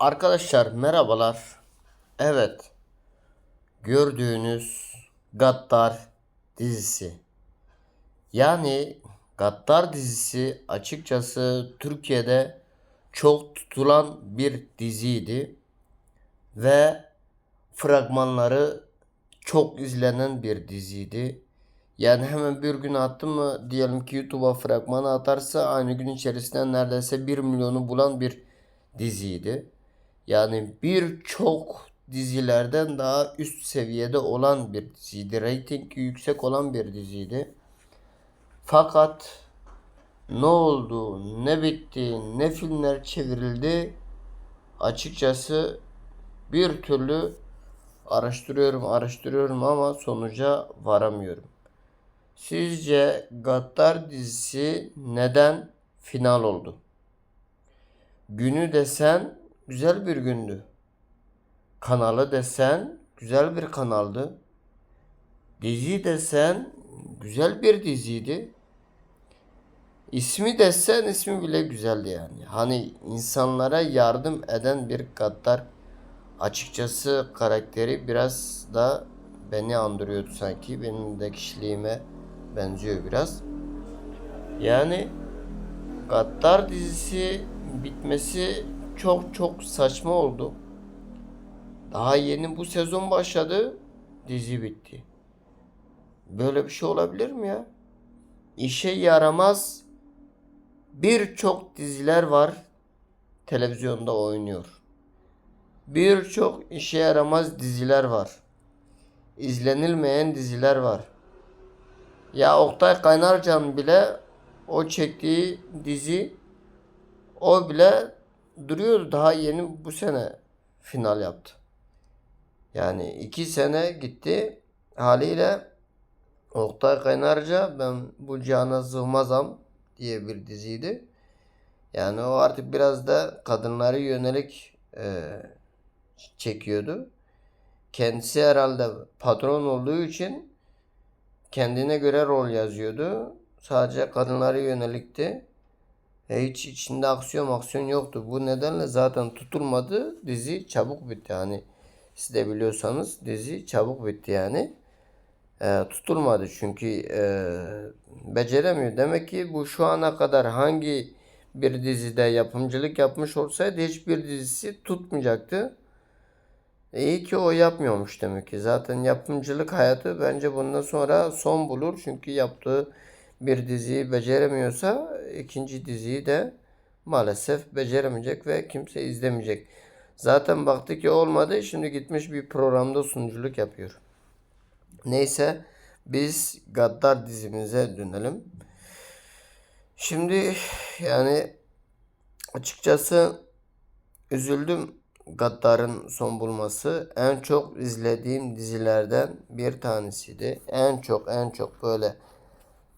Arkadaşlar merhabalar. Evet. Gördüğünüz Gaddar dizisi. Yani Gaddar dizisi açıkçası Türkiye'de çok tutulan bir diziydi. Ve fragmanları çok izlenen bir diziydi. Yani hemen bir gün attı mı diyelim ki YouTube'a fragmanı atarsa aynı gün içerisinde neredeyse 1 milyonu bulan bir diziydi. Yani birçok dizilerden daha üst seviyede olan bir diziydi. Ratingi yüksek olan bir diziydi. Fakat ne oldu, ne bitti, ne filmler çevrildi açıkçası bir türlü araştırıyorum, araştırıyorum ama sonuca varamıyorum. Sizce Gaddar dizisi neden final oldu? Günü desen güzel bir gündü. Kanalı desen güzel bir kanaldı. Dizi desen güzel bir diziydi. İsmi desen ismi bile güzeldi yani. Hani insanlara yardım eden bir Gaddar açıkçası karakteri biraz da beni andırıyordu sanki. Benim de kişiliğime benziyor biraz. Yani Gaddar dizisi bitmesi çok çok saçma oldu. Daha yeni bu sezon başladı. Dizi bitti. Böyle bir şey olabilir mi ya? İşe yaramaz birçok diziler var. Televizyonda oynuyor. Birçok işe yaramaz diziler var. İzlenilmeyen diziler var. Ya Oktay Kaynarcan bile o çektiği dizi o bile duruyordu. Daha yeni bu sene final yaptı. Yani iki sene gitti. Haliyle Oktay Kaynarca ben bu cana sığmazam diye bir diziydi. Yani o artık biraz da kadınlara yönelik e, çekiyordu. Kendisi herhalde patron olduğu için kendine göre rol yazıyordu. Sadece kadınlara yönelikti. E hiç içinde aksiyon aksiyon yoktu. Bu nedenle zaten tutulmadı. Dizi çabuk bitti. Hani siz de biliyorsanız dizi çabuk bitti yani. E, tutulmadı çünkü e, beceremiyor. Demek ki bu şu ana kadar hangi bir dizide yapımcılık yapmış olsaydı hiçbir dizisi tutmayacaktı. İyi ki o yapmıyormuş demek ki. Zaten yapımcılık hayatı bence bundan sonra son bulur. Çünkü yaptığı bir diziyi beceremiyorsa ikinci diziyi de maalesef beceremeyecek ve kimse izlemeyecek. Zaten baktı ki olmadı. Şimdi gitmiş bir programda sunuculuk yapıyor. Neyse biz Gaddar dizimize dönelim. Şimdi yani açıkçası üzüldüm Gaddar'ın son bulması. En çok izlediğim dizilerden bir tanesiydi. En çok en çok böyle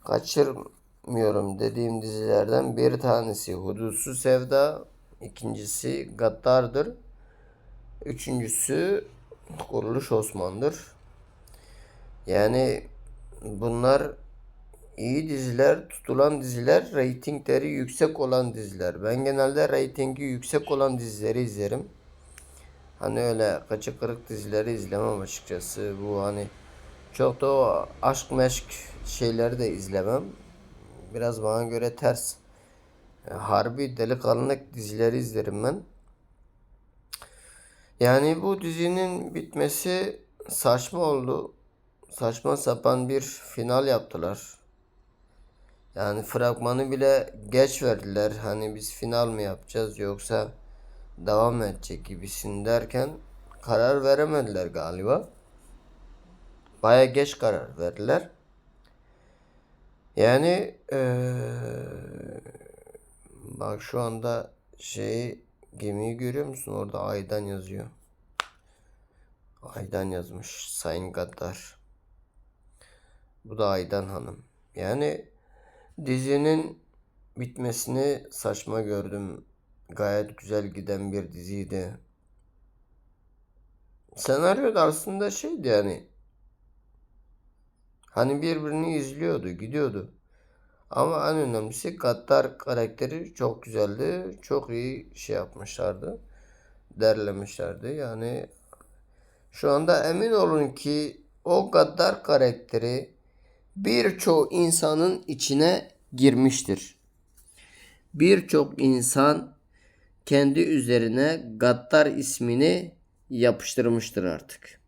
kaçırmıyorum dediğim dizilerden bir tanesi Hudutsuz Sevda. İkincisi Gaddar'dır. Üçüncüsü Kuruluş Osman'dır. Yani bunlar iyi diziler, tutulan diziler, reytingleri yüksek olan diziler. Ben genelde reytingi yüksek olan dizileri izlerim. Hani öyle kaçı kırık dizileri izlemem açıkçası. Bu hani çok da o aşk meşk şeyleri de izlemem. Biraz bana göre ters. Harbi delikanlılık dizileri izlerim ben. Yani bu dizinin bitmesi saçma oldu. Saçma sapan bir final yaptılar. Yani fragmanı bile geç verdiler. Hani biz final mı yapacağız yoksa devam edecek gibisin derken karar veremediler galiba. Baya geç karar verdiler. Yani ee, bak şu anda şeyi gemiyi görüyor musun? Orada Aydan yazıyor. Aydan yazmış Sayın Gaddar. Bu da Aydan Hanım. Yani dizinin bitmesini saçma gördüm. Gayet güzel giden bir diziydi. Senaryo da aslında şeydi yani. Hani birbirini izliyordu, gidiyordu. Ama en önemlisi Gaddar karakteri çok güzeldi. Çok iyi şey yapmışlardı. derlemişlerdi. Yani şu anda emin olun ki o gaddar karakteri birçok insanın içine girmiştir. Birçok insan kendi üzerine gaddar ismini yapıştırmıştır artık.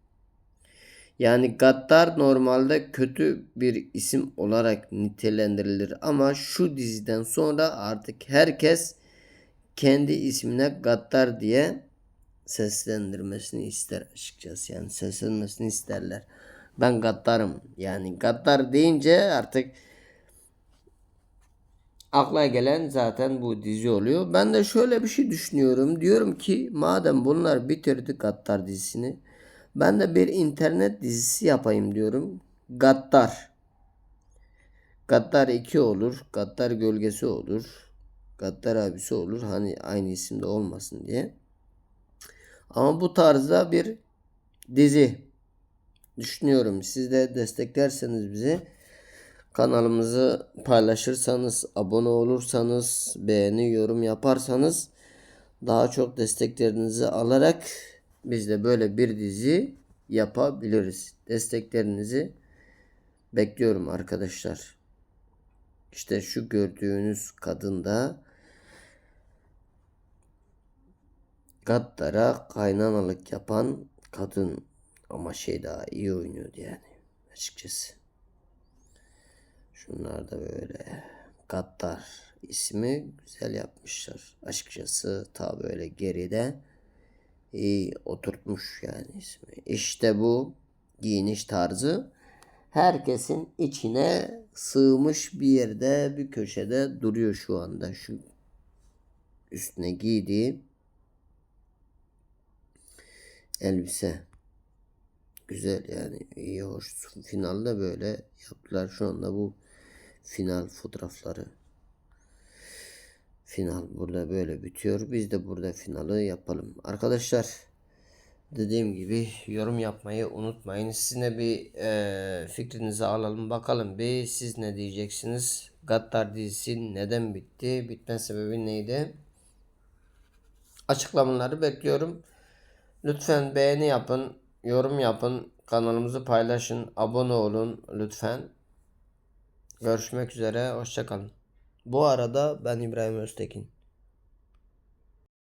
Yani gaddar normalde kötü bir isim olarak nitelendirilir ama şu diziden sonra artık herkes kendi ismine gaddar diye seslendirmesini ister açıkçası. Yani seslenmesini isterler. Ben gaddarım. Yani gaddar deyince artık akla gelen zaten bu dizi oluyor. Ben de şöyle bir şey düşünüyorum. Diyorum ki madem bunlar bitirdi Gaddar dizisini. Ben de bir internet dizisi yapayım diyorum. Gaddar. Gaddar 2 olur. Gaddar gölgesi olur. Gaddar abisi olur. Hani aynı isimde olmasın diye. Ama bu tarzda bir dizi düşünüyorum. Siz de desteklerseniz bizi kanalımızı paylaşırsanız, abone olursanız, beğeni, yorum yaparsanız daha çok desteklerinizi alarak biz de böyle bir dizi yapabiliriz. Desteklerinizi bekliyorum arkadaşlar. İşte şu gördüğünüz kadın da Gaddar'a kaynanalık yapan kadın ama şey daha iyi oynuyordu yani açıkçası. Şunlar da böyle Gaddar ismi güzel yapmışlar. Açıkçası ta böyle geride iyi oturtmuş yani ismi. İşte bu giyiniş tarzı herkesin içine sığmış bir yerde bir köşede duruyor şu anda şu üstüne giydiği elbise. Güzel yani iyi hoş. Finalde böyle yaptılar. Şu anda bu final fotoğrafları. Final burada böyle bitiyor. Biz de burada finali yapalım. Arkadaşlar dediğim gibi yorum yapmayı unutmayın. Sizinle bir e, fikrinizi alalım. Bakalım bir siz ne diyeceksiniz? Gaddar dizisi neden bitti? Bitme sebebi neydi? Açıklamaları bekliyorum. Lütfen beğeni yapın, yorum yapın, kanalımızı paylaşın, abone olun lütfen. Görüşmek üzere, hoşçakalın. Bu arada ben İbrahim Öztekin.